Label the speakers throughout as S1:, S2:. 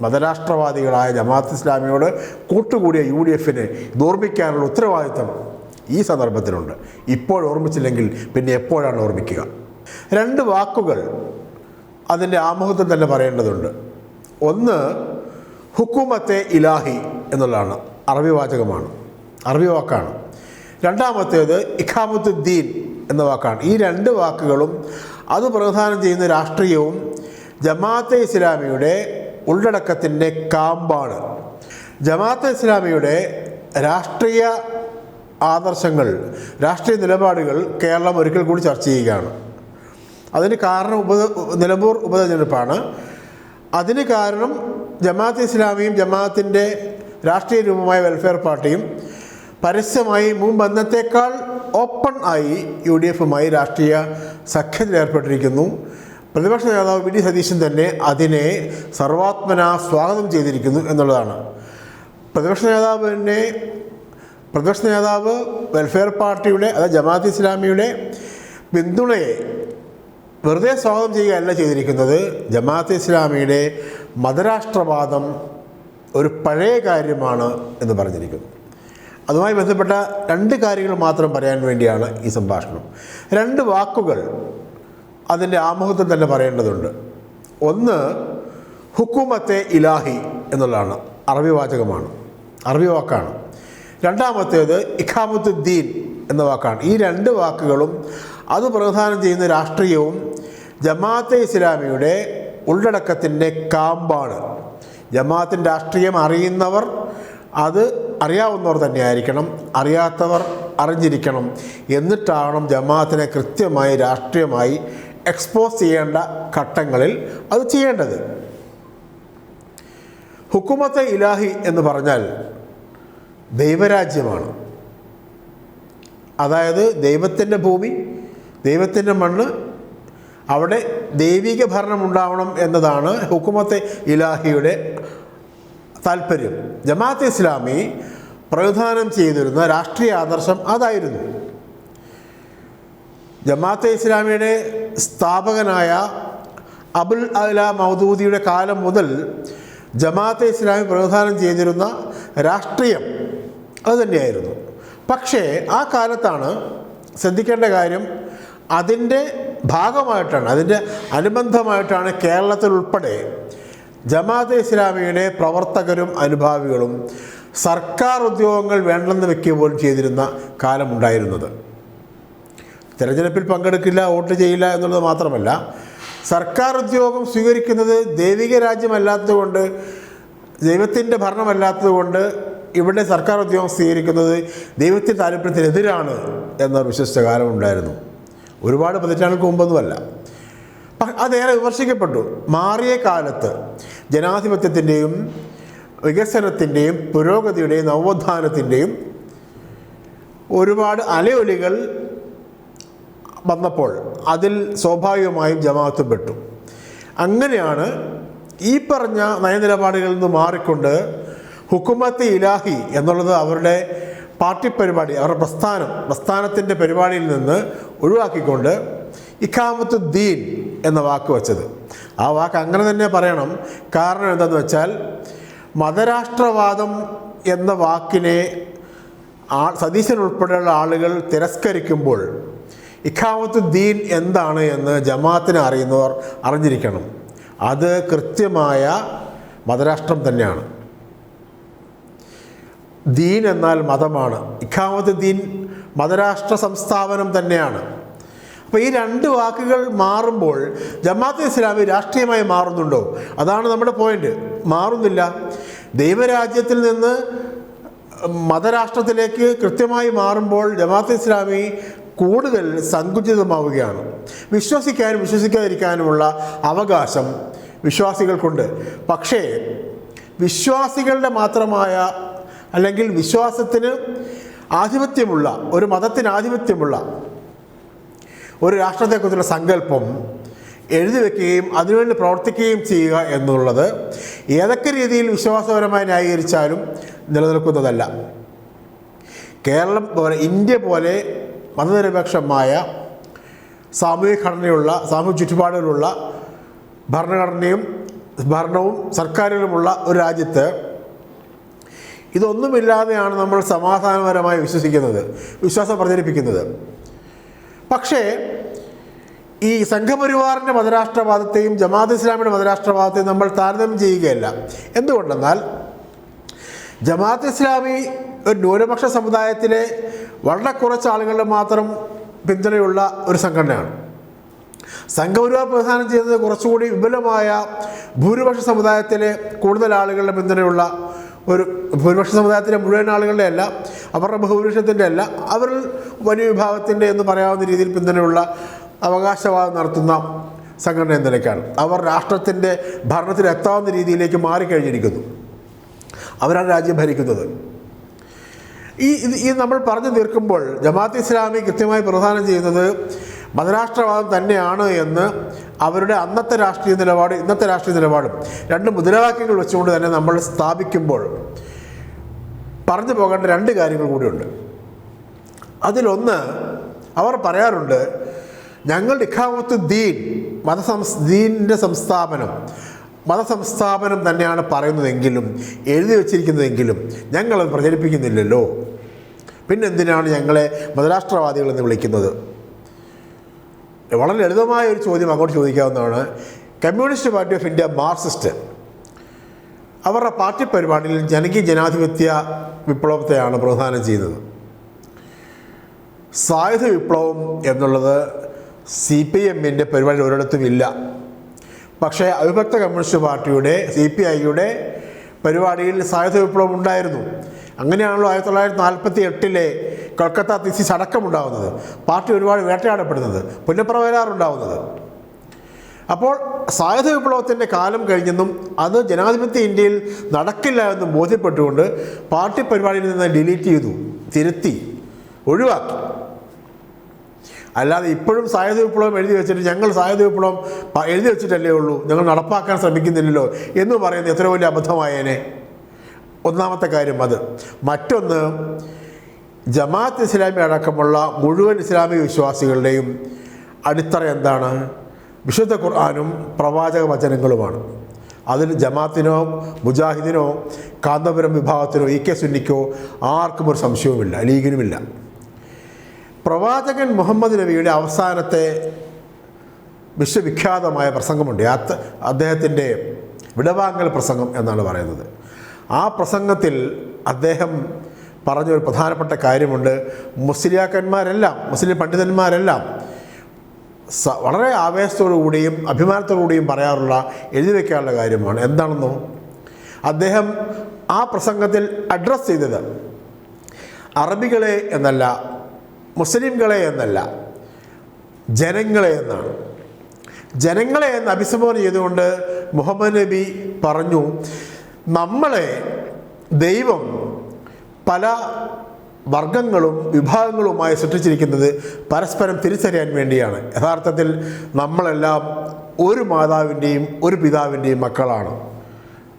S1: മതരാഷ്ട്രവാദികളായ ജമാഅത്ത് ഇസ്ലാമിയോട് കൂട്ടുകൂടിയ U D എഫിനെ ഓർമ്മിക്കാനുള്ള ഉത്തരവാദിത്തം ഈ സന്ദർഭത്തിലുണ്ട്. ഇപ്പോൾ ഓർമ്മിച്ചില്ലെങ്കിൽ പിന്നെ എപ്പോഴാണ് ഓർമ്മിക്കുക? രണ്ട് വാക്കുകൾ അതിന്റെ ആമുഖത്തിൽ തന്നെ പറയേണ്ടതുണ്ട്. ഒന്ന് ഹുക്കുമത്തെ ഇലാഹി എന്നുള്ളതാണ്. അറബി വാചകമാണ്. അറബി വാക്കാണ്. രണ്ടാമത്തേത് ഇഖാമത്തുദ്ദീൻ എന്ന വാക്കാണ്. ഈ രണ്ട് വാക്കുകളും അത് പ്രധാനം ചെയ്യുന്ന രാഷ്ട്രീയവും ജമാഅത്തെ ഇസ്ലാമിയുടെ ഉള്ളടക്കത്തിന്റെ കാമ്പാണ്. ജമാഅത്ത് ഇസ്ലാമിയുടെ രാഷ്ട്രീയ ആദർശങ്ങൾ രാഷ്ട്രീയ നിലപാടുകൾ കേരളം ഒരിക്കൽ കൂടി ചർച്ച ചെയ്യുകയാണ്. അതിന് കാരണം ഉപ നിലമ്പൂർ ഉപതെരഞ്ഞെടുപ്പാണ്. അതിന് കാരണം ജമാഅത്ത് ഇസ്ലാമിയും ജമാഅത്തിന്റെ രാഷ്ട്രീയ രൂപമായ വെൽഫെയർ പാർട്ടിയും പരസ്യമായി മുമ്പ് അന്നത്തേക്കാൾ ഓപ്പൺ ആയി യു ഡി എഫുമായി രാഷ്ട്രീയ സഖ്യത്തിൽ ഏർപ്പെട്ടിരിക്കുന്നു. പ്രതിപക്ഷ നേതാവ് വി ഡി സതീശൻ തന്നെ അതിനെ സർവാത്മന സ്വാഗതം ചെയ്തിരിക്കുന്നു എന്നുള്ളതാണ്. പ്രതിപക്ഷ നേതാവ് തന്നെ പ്രതിപക്ഷ നേതാവ് വെൽഫെയർ പാർട്ടിയുടെ അതായത് ജമാഅത്ത് ഇസ്ലാമിയുടെ പിന്തുണയെ വെറുതെ സ്വാഗതം ചെയ്യുകയല്ല ചെയ്തിരിക്കുന്നത്. ജമാഅത്ത് ഇസ്ലാമിയുടെ മതരാഷ്ട്രവാദം ഒരു പഴയ കാര്യമാണ് എന്ന് പറഞ്ഞിരിക്കുന്നു. അതുമായി ബന്ധപ്പെട്ട രണ്ട് കാര്യങ്ങൾ മാത്രം പറയാൻ വേണ്ടിയാണ് ഈ സംഭാഷണം. രണ്ട് വാക്കുകൾ അതിന്റെ ആമുഖത്തിൽ തന്നെ പറയേണ്ടതുണ്ട്. ഒന്ന് ഹുക്കുമത്തെ ഇലാഹി എന്നുള്ളതാണ്. അറബി വാചകമാണ്. അറബി വാക്കാണ്. രണ്ടാമത്തേത് ഇഖാമത്തുദ്ദീൻ എന്ന വാക്കാണ്. ഈ രണ്ട് വാക്കുകളും അത് പ്രധാനം ചെയ്യുന്ന രാഷ്ട്രീയവും ജമാഅത്തെ ഇസ്ലാമിയുടെ ഉള്ളടക്കത്തിന്റെ കാമ്പാണ്. ജമാഅത്തിന്റെ രാഷ്ട്രീയം അറിയുന്നവർ അത് അറിയാവുന്നവർ തന്നെ ആയിരിക്കണം അറിയാത്തവർ അറിഞ്ഞിരിക്കണം. എന്നിട്ടാവണം ജമാഅത്തിനെ കൃത്യമായി രാഷ്ട്രീയമായി എക്സ്പോസ് ചെയ്യേണ്ട ഘട്ടങ്ങളിൽ അത് ചെയ്യേണ്ടത്. ഹുക്കുമത്തെ ഇലാഹി എന്ന് പറഞ്ഞാൽ ദൈവരാജ്യമാണ്. അതായത് ദൈവത്തിന്റെ ഭൂമി ദൈവത്തിന്റെ മണ്ണ് അവിടെ ദൈവിക ഭരണം ഉണ്ടാവണം എന്നതാണ് ഹുക്കുമത്തെ ഇലാഹിയുടെ താല്പര്യം. ജമാഅത്ത് ഇസ്ലാമി പ്രധാനം ചെയ്തിരുന്ന രാഷ്ട്രീയ ആദർശം അതായിരുന്നു. ജമാഅത്തെ ഇസ്ലാമിയുടെ സ്ഥാപകനായ അബുൽ അല മൗദൂദിയുടെ കാലം മുതൽ ജമാഅത്തെ ഇസ്ലാമി പ്രധാനം ചെയ്തിരുന്ന രാഷ്ട്രീയം അതുതന്നെയായിരുന്നു പക്ഷേ ആ കാലത്താണ് ശ്രദ്ധിക്കേണ്ട കാര്യം അതിന്റെ ഭാഗമായിട്ടാണ് അതിന്റെ അനുബന്ധമായിട്ടാണ് കേരളത്തിൽ ഉൾപ്പെടെ ജമാഅത്തെ ഇസ്ലാമിയുടെ പ്രവർത്തകരും അനുഭാവികളും സർക്കാർ ഉദ്യോഗങ്ങൾ വേണ്ടെന്ന് വെക്കുക പോലും ചെയ്തിരുന്ന കാലമുണ്ടായിരുന്നത്. തിരഞ്ഞെടുപ്പിൽ പങ്കെടുക്കില്ല വോട്ട് ചെയ്യില്ല എന്നുള്ളത് മാത്രമല്ല സർക്കാർ ഉദ്യോഗം സ്വീകരിക്കുന്നത് ദൈവിക രാജ്യമല്ലാത്തതുകൊണ്ട് ദൈവത്തിന്റെ ഭരണമല്ലാത്തതുകൊണ്ട് ഇവിടെ സർക്കാർ ഉദ്യോഗം സ്വീകരിക്കുന്നത് ദൈവത്തിന്റെ താല്പര്യത്തിനെതിരാണ് എന്ന വിശ്വസിച്ച കാലമുണ്ടായിരുന്നു ഒരുപാട് പതിറ്റാണ്ടുകൾക്ക് മുമ്പൊന്നുമല്ല. അതേറെ വിമർശിക്കപ്പെട്ടു. മാറിയ കാലത്ത് ജനാധിപത്യത്തിന്റെയും വികസനത്തിന്റെയും പുരോഗതിയുടെയും നവോത്ഥാനത്തിന്റെയും ഒരുപാട് അലയൊലികൾ വന്നപ്പോൾ അതിൽ സ്വാഭാവികമായും ജമാഅത്ത് പെട്ടു. അങ്ങനെയാണ് ഈ പറഞ്ഞ നയനിലപാടുകളിൽ നിന്ന് മാറിക്കൊണ്ട് ഹുക്കുമത്ത് ഇലാഹി എന്നുള്ളത് അവരുടെ പാർട്ടി പരിപാടി അവരുടെ പ്രസ്ഥാനം പ്രസ്ഥാനത്തിന്റെ പരിപാടിയിൽ നിന്ന് ഒഴിവാക്കിക്കൊണ്ട് ഇഖാമത്ത് ദീൻ എന്ന വാക്ക് വച്ചത്. ആ വാക്ക് അങ്ങനെ തന്നെ പറയണം. കാരണം എന്താണെന്ന് വെച്ചാൽ മതരാഷ്ട്രവാദം എന്ന വാക്കിനെ ആ സതീശൻ ഉൾപ്പെടെയുള്ള ആളുകൾ തിരസ്കരിക്കുമ്പോൾ ഇഖാമത്ത് ദീൻ എന്താണ് എന്ന് ജമാഅത്തിനെ അറിയുന്നവർ അറിഞ്ഞിരിക്കണം. അത് കൃത്യമായ മതരാഷ്ട്രം തന്നെയാണ്. ദീൻ എന്നാൽ മതമാണ്. ഇഖാമത്ത് ദീൻ മതരാഷ്ട്ര സംസ്ഥാപനം തന്നെയാണ്. അപ്പോൾ ഈ രണ്ട് വാക്കുകൾ മാറുമ്പോൾ ജമാഅത്ത് ഇസ്ലാമി രാഷ്ട്രീയമായി മാറുന്നുണ്ടോ? അതാണ് നമ്മുടെ പോയിന്റ് മാറുന്നില്ല. ദൈവരാജ്യത്തിൽ നിന്ന് മതരാഷ്ട്രത്തിലേക്ക് കൃത്യമായി മാറുമ്പോൾ ജമാഅത്ത് ഇസ്ലാമി കൂടുതൽ സങ്കുചിതമാവുകയാണ്. വിശ്വസിക്കാനും വിശ്വസിക്കാതിരിക്കാനുമുള്ള അവകാശം വിശ്വാസികൾക്കുണ്ട്. പക്ഷേ വിശ്വാസികളുടെ മാത്രമായ അല്ലെങ്കിൽ വിശ്വാസത്തിന് ആധിപത്യമുള്ള ഒരു മതത്തിന് ആധിപത്യമുള്ള ഒരു രാഷ്ട്രത്തെക്കുറിച്ചുള്ള സങ്കല്പം എഴുതി വെക്കുകയും അതിനുവേണ്ടി പ്രവർത്തിക്കുകയും ചെയ്യുക എന്നുള്ളത് ഏതൊക്കെ രീതിയിൽ വിശ്വാസപരമായി ന്യായീകരിച്ചാലും നിലനിൽക്കുന്നതല്ല. കേരളം പോലെ ഇന്ത്യ പോലെ മതനിരപേക്ഷമായ സാമൂഹിക ഘടനയുള്ള സാമൂഹ്യ ചുറ്റുപാടുകളുള്ള ഭരണഘടനയും ഭരണവും സർക്കാരുകളുമുള്ള ഒരു രാജ്യത്ത് ഇതൊന്നുമില്ലാതെയാണ് നമ്മൾ സമാധാനപരമായി വിശ്വസിക്കുന്നത് വിശ്വാസം പ്രചരിപ്പിക്കുന്നത്. പക്ഷേ ഈ സംഘപരിവാറിന്റെ മതരാഷ്ട്രവാദത്തെയും ജമാഅത്ത് ഇസ്ലാമിയുടെ മതരാഷ്ട്രവാദത്തെയും നമ്മൾ താരതമ്യം ചെയ്യുകയല്ല. എന്തുകൊണ്ടെന്നാൽ ജമാഅത്ത് ഇസ്ലാമി ഒരു ന്യൂനപക്ഷ സമുദായത്തിലെ വളരെ കുറച്ച് ആളുകളുടെ മാത്രം പിന്തുണയുള്ള ഒരു സംഘടനയാണ്. സംഘപരിവാർ പ്രധാനം ചെയ്യുന്നത് കുറച്ചുകൂടി വിപുലമായ ഭൂരിപക്ഷ സമുദായത്തിലെ കൂടുതൽ ആളുകളുടെ പിന്തുണയുള്ള ഒരു ഭൂരിപക്ഷ സമുദായത്തിലെ മുഴുവൻ ആളുകളുടെ അല്ല അവരുടെ ഭൂരിപക്ഷത്തിന്റെ അല്ല അവരിൽ വലിയ വിഭാഗത്തിന്റെ എന്ന് പറയാവുന്ന രീതിയിൽ പിന്തുണയുള്ള അവകാശവാദം നടത്തുന്ന സംഘടന എന്ന നിലയ്ക്കാണ്. അവർ രാഷ്ട്രത്തിന്റെ ഭരണത്തിൽ എത്താവുന്ന രീതിയിലേക്ക് മാറിക്കഴിഞ്ഞിരിക്കുന്നു. അവരാണ് രാജ്യം ഭരിക്കുന്നത്. ഈ ഇത് ഈ നമ്മൾ പറഞ്ഞു തീർക്കുമ്പോൾ ജമാഅത്ത് ഇസ്ലാമി കൃത്യമായി പ്രധാനം ചെയ്യുന്നത് മതരാഷ്ട്രവാദം തന്നെയാണ് എന്ന് അവരുടെ അന്നത്തെ രാഷ്ട്രീയ നിലപാട് ഇന്നത്തെ രാഷ്ട്രീയ നിലപാടും രണ്ട് മുദ്രാവാക്യങ്ങൾ വെച്ചുകൊണ്ട് തന്നെ നമ്മൾ സ്ഥാപിക്കുമ്പോൾ പറഞ്ഞു പോകേണ്ട രണ്ട് കാര്യങ്ങൾ കൂടിയുണ്ട്. അതിലൊന്ന് അവർ പറയാറുണ്ട് ഞങ്ങളുടെ ഇഖാമത്ത് ദീൻ മതസംസ് ദീനിന്റെ സംസ്ഥാപനം മതസംസ്ഥാപനം തന്നെയാണ് പറയുന്നതെങ്കിലും എഴുതി വച്ചിരിക്കുന്നതെങ്കിലും ഞങ്ങളത് പ്രചരിപ്പിക്കുന്നില്ലല്ലോ. പിന്നെന്തിനാണ് ഞങ്ങളെ മതരാഷ്ട്രവാദികൾ എന്ന് വിളിക്കുന്നത്? വളരെ ലളിതമായ ഒരു ചോദ്യം അങ്ങോട്ട് ചോദിക്കാവുന്നതാണ്. Communist party of India Marxist. അവരുടെ പാർട്ടി പരിപാടിയിൽ ജനകീയ ജനാധിപത്യ വിപ്ലവത്തെയാണ് പ്രധാനം ചെയ്യുന്നത്. സായുധ വിപ്ലവം എന്നുള്ളത് സി പി എമ്മിന്റെ പരിപാടി ഒരിടത്തും ഇല്ല. പക്ഷേ അവിഭക്ത കമ്മ്യൂണിസ്റ്റ് പാർട്ടിയുടെ സി പി ഐയുടെ പരിപാടിയിൽ സായുധ വിപ്ലവം ഉണ്ടായിരുന്നു. അങ്ങനെയാണല്ലോ ആയിരത്തി തൊള്ളായിരത്തി നാൽപ്പത്തി എട്ടിലെ കൊൽക്കത്ത തിസിസ് അടക്കമുണ്ടാകുന്നത് പാർട്ടി ഒരുപാട് വേട്ടയാടപ്പെടുന്നത് പുനഃപ്രവരാറുണ്ടാവുന്നത് അപ്പോൾ സായുധ വിപ്ലവത്തിന്റെ കാലം കഴിഞ്ഞെന്നും അത് ജനാധിപത്യ ഇന്ത്യയിൽ നടക്കില്ല എന്നും ബോധ്യപ്പെട്ടുകൊണ്ട് പാർട്ടി പരിപാടിയിൽ നിന്ന് ഡിലീറ്റ് ചെയ്തു തിരുത്തി ഒഴിവാക്കി. അല്ലാതെ ഇപ്പോഴും സായുധ വിപ്ലവം എഴുതി വെച്ചിട്ട് ഞങ്ങൾ സായുധ വിപ്ലവം എഴുതി വെച്ചിട്ടല്ലേ ഉള്ളൂ. ഞങ്ങൾ നടപ്പാക്കാൻ ശ്രമിക്കുന്നില്ലല്ലോ എന്ന് പറയുന്നത് എത്ര വലിയ അബദ്ധമായേനെ. ഒന്നാമത്തെ കാര്യം അത്. മറ്റൊന്ന് ജമാഅത്ത് ഇസ്ലാമി അടക്കമുള്ള മുഴുവൻ ഇസ്ലാമിക വിശ്വാസികളുടെയും അടിത്തറ എന്താണ്? വിശുദ്ധ ഖുർആാനും പ്രവാചക വചനങ്ങളുമാണ്. അതിൽ ജമാത്തിനോ മുജാഹിദിനോ കാന്തപുരം വിഭാഗത്തിനോ ഇ കെ സുന്നിക്കോ ആർക്കും ഒരു സംശയവുമില്ല ലീഗിനുമില്ല. പ്രവാചകൻ മുഹമ്മദ് നബിയുടെ അവസാനത്തെ വിശ്വവിഖ്യാതമായ പ്രസംഗമുണ്ട്. അത് അദ്ദേഹത്തിന്റെ വിടവാങ്ങൽ പ്രസംഗം എന്നാണ് പറയുന്നത്. ആ പ്രസംഗത്തിൽ അദ്ദേഹം പറഞ്ഞൊരു പ്രധാനപ്പെട്ട കാര്യമുണ്ട്. മുസ്ലിയാക്കന്മാരെല്ലാം മുസ്ലിം പണ്ഡിതന്മാരെല്ലാം സ വളരെ ആവേശത്തോടുകൂടിയും അഭിമാനത്തോടുകൂടിയും അഭിമാനത്തോടു കൂടിയും പറയാറുള്ള എഴുതി വയ്ക്കാനുള്ള കാര്യമാണ്. എന്താണെന്നോ? അദ്ദേഹം ആ പ്രസംഗത്തിൽ അഡ്രസ്സ് ചെയ്തത് അറബികളെ എന്നല്ല മുസ്ലിംകളെ എന്നല്ല ജനങ്ങളെ എന്നാണ്. ജനങ്ങളെ എന്ന് അഭിസംബോധന ചെയ്തുകൊണ്ട് മുഹമ്മദ് നബി പറഞ്ഞു നമ്മളെ ദൈവം പല വർഗങ്ങളും വിഭാഗങ്ങളുമായി സൃഷ്ടിച്ചിരിക്കുന്നത് പരസ്പരം തിരിച്ചറിയാൻ വേണ്ടിയാണ്. യഥാർത്ഥത്തിൽ നമ്മളെല്ലാം ഒരു മാതാവിന്റെയും ഒരു പിതാവിന്റെയും മക്കളാണ്.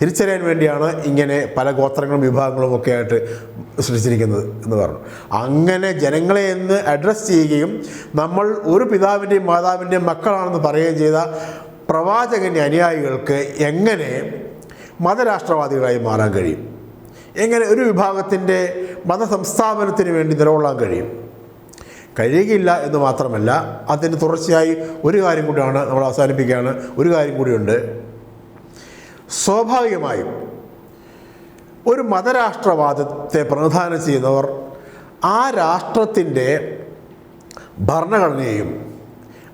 S1: തിരിച്ചറിയാൻ വേണ്ടിയാണ് ഇങ്ങനെ പല ഗോത്രങ്ങളും വിഭാഗങ്ങളും ഒക്കെ ആയിട്ട് സൃഷ്ടിച്ചിരിക്കുന്നത് എന്ന് പറഞ്ഞു. അങ്ങനെ ജനങ്ങളെ എന്ന് അഡ്രസ്സ് ചെയ്യുകയും നമ്മൾ ഒരു പിതാവിന്റെയും മാതാവിന്റെയും മക്കളാണെന്ന് പറയുകയും ചെയ്ത പ്രവാചകന്റെ അനുയായികൾക്ക് എങ്ങനെ മതരാഷ്ട്രവാദികളായി മാറാൻ കഴിയും? എങ്ങനെ ഒരു വിഭാഗത്തിന്റെ മതസംസ്ഥാപനത്തിന് വേണ്ടി നിലകൊള്ളാൻ കഴിയും? കഴിയുകയില്ല എന്ന് മാത്രമല്ല അതിന് തുടർച്ചയായി ഒരു കാര്യം കൂടിയാണ് നമ്മൾ അവസാനിപ്പിക്കുകയാണ്. ഒരു കാര്യം കൂടിയുണ്ട്. സ്വാഭാവികമായും ഒരു മതരാഷ്ട്രവാദത്തെ പ്രധാനം ചെയ്യുന്നവർ ആ രാഷ്ട്രത്തിന്റെ ഭരണഘടനയെയും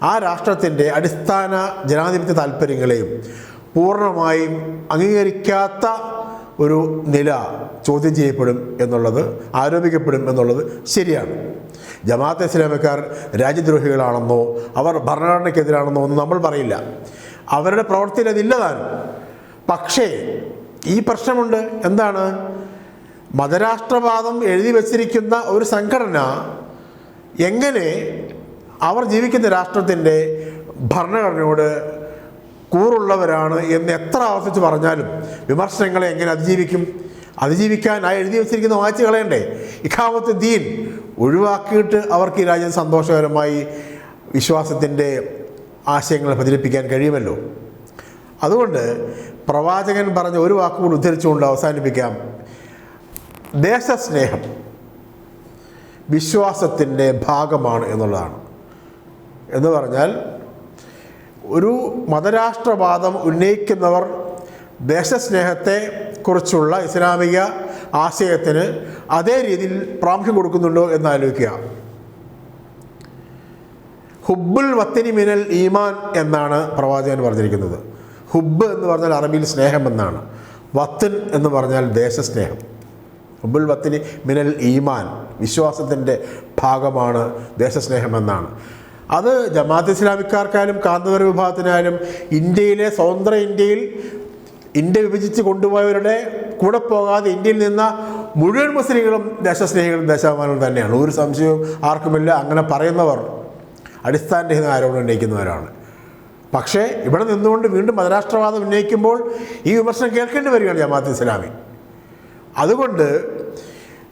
S1: ആ രാഷ്ട്രത്തിന്റെ അടിസ്ഥാന ജനാധിപത്യ താല്പര്യങ്ങളെയും പൂർണമായും അംഗീകരിക്കാത്ത ഒരു നില ചോദ്യം ചെയ്യപ്പെടും എന്നുള്ളത് ആരോപിക്കപ്പെടും എന്നുള്ളത് ശരിയാണ്. ജമാഅത്ത് ഇസ്ലാമിക്കാർ രാജ്യദ്രോഹികളാണെന്നോ അവർ ഭരണഘടനയ്ക്കെതിരാണെന്നോ ഒന്നും നമ്മൾ പറയില്ല. അവരുടെ പ്രവൃത്തിയിൽ അതില്ലതാനും പക്ഷേ ഈ പ്രശ്നമുണ്ട്. എന്താണ്? മതരാഷ്ട്രവാദം എഴുതി വച്ചിരിക്കുന്ന ഒരു സംഘടന എങ്ങനെ അവർ ജീവിക്കുന്ന രാഷ്ട്രത്തിന്റെ ഭരണഘടനയോട് കൂറുള്ളവരാണ് എന്ന് എത്ര ആവർത്തിച്ച് പറഞ്ഞാലും വിമർശനങ്ങളെ എങ്ങനെ അതിജീവിക്കും? അതിജീവിക്കാൻ ആ എഴുതി വെച്ചിരിക്കുന്ന വായിച്ച് കളയണ്ടേ? ഇഖാമത്ത് ദീൻ ഒഴിവാക്കിയിട്ട് അവർക്ക് ഈ രാജ്യം സന്തോഷകരമായി വിശ്വാസത്തിന്റെ ആശയങ്ങൾ പ്രചരിപ്പിക്കാൻ കഴിയുമല്ലോ. അതുകൊണ്ട് പ്രവാചകൻ പറഞ്ഞ ഒരു വാക്കുകൂടി ഉദ്ധരിച്ചുകൊണ്ട് അവസാനിപ്പിക്കാം. ദേശസ്നേഹം വിശ്വാസത്തിന്റെ ഭാഗമാണ് എന്നുള്ളതാണ്. എന്ന് പറഞ്ഞാൽ ഒരു മതരാഷ്ട്രവാദം ഉന്നയിക്കുന്നവർ ദേശസ്നേഹത്തെ കുറിച്ചുള്ള ഇസ്ലാമിക ആശയത്തിന് അതേ രീതിയിൽ പ്രാമുഖ്യം കൊടുക്കുന്നുണ്ടോ എന്ന് ആലോചിക്കുക. ഹുബുൽ വത്തിനി മിനൽ ഈമാൻ എന്നാണ് പ്രവാചകൻ പറഞ്ഞിരിക്കുന്നത്. ഹുബ് എന്ന് പറഞ്ഞാൽ അറബിയിൽ സ്നേഹം എന്നാണ്. വത്തൻ എന്ന് പറഞ്ഞാൽ ദേശസ്നേഹം. ഹുബുൽ വത്തിന് മിനൽ ഈമാൻ വിശ്വാസത്തിന്റെ ഭാഗമാണ് ദേശസ്നേഹം എന്നാണ്. അത് ജമാഅത്ത് ഇസ്ലാമിക്കാർക്കായാലും കാന്തപുര വിഭാഗത്തിനായാലും ഇന്ത്യയിലെ സ്വതന്ത്ര ഇന്ത്യയിൽ ഇന്ത്യ വിഭജിച്ച് കൊണ്ടുപോയവരുടെ കൂടെ പോകാതെ ഇന്ത്യയിൽ നിന്ന മുഴുവൻ മുസ്ലിങ്ങളും ദേശസ്നേഹികളും ദേശാഭിമാനികളും തന്നെയാണ്. ഒരു സംശയവും ആർക്കുമില്ല. അങ്ങനെ പറയുന്നവർ അടിസ്ഥാനരഹിത ആരോപണം ഉന്നയിക്കുന്നവരാണ്. പക്ഷേ ഇവിടെ നിന്നുകൊണ്ട് വീണ്ടും മതരാഷ്ട്രവാദം ഉന്നയിക്കുമ്പോൾ ഈ വിമർശനം കേൾക്കേണ്ടി വരികയാണ് ജമാഅത്ത് ഇസ്ലാമി. അതുകൊണ്ട്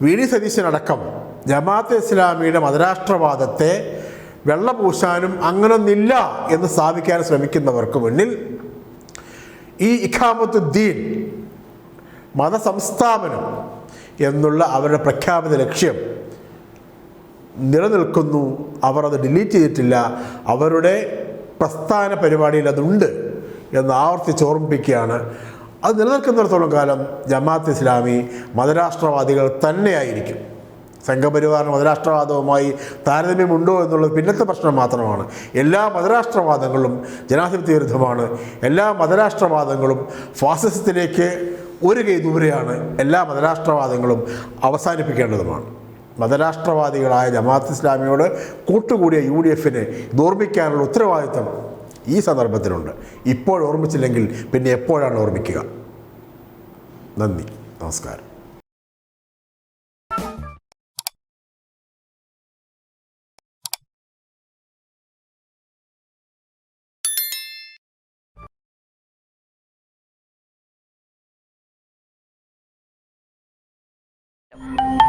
S1: വി ഡി സതീശനടക്കം ജമാഅത്ത് ഇസ്ലാമിയുടെ മതരാഷ്ട്രവാദത്തെ വെള്ളപൂശാനും അങ്ങനൊന്നില്ല എന്ന് സ്ഥാപിക്കാൻ ശ്രമിക്കുന്നവർക്ക് മുന്നിൽ ഈ ഇഖാമത്തുദ്ദീൻ മതസംസ്ഥാപനം എന്നുള്ള അവരുടെ പ്രഖ്യാപിത ലക്ഷ്യം നിലനിൽക്കുന്നു. അവർ അത് ഡിലീറ്റ് ചെയ്തിട്ടില്ല. അവരുടെ പ്രസ്ഥാന പരിപാടിയിൽ അതുണ്ട് എന്ന് ആവർത്തിച്ച് ഓർമ്മിപ്പിക്കുകയാണ് അത് നിലനിൽക്കുന്നിടത്തോളം കാലം ജമാഅത്ത് ഇസ്ലാമി മതരാഷ്ട്രവാദികൾ തന്നെയായിരിക്കും. സംഘപരിവാറിന് മതരാഷ്ട്രവാദവുമായി താരതമ്യമുണ്ടോ എന്നുള്ളത് പിന്നത്തെ പ്രശ്നം മാത്രമാണ്. എല്ലാ മതരാഷ്ട്രവാദങ്ങളും ജനാധിപത്യ വിരുദ്ധമാണ്. എല്ലാ മതരാഷ്ട്രവാദങ്ങളും ഫാസിസത്തിലേക്ക് ഒരു കൈ ദൂരെയാണ്. എല്ലാ മതരാഷ്ട്രവാദങ്ങളും അവസാനിപ്പിക്കേണ്ടതുമാണ്. മതരാഷ്ട്രവാദികളായ ജമാഅത്ത് ഇസ്ലാമിയോട് കൂട്ടുകൂടിയ യു ഡി എഫിനെ ഓർമ്മിക്കാനുള്ള ഉത്തരവാദിത്തം ഈ സന്ദർഭത്തിലുണ്ട്. ഇപ്പോൾ ഓർമ്മിച്ചില്ലെങ്കിൽ പിന്നെ എപ്പോഴാണ് ഓർമ്മിക്കുക? നന്ദി. നമസ്കാരം. you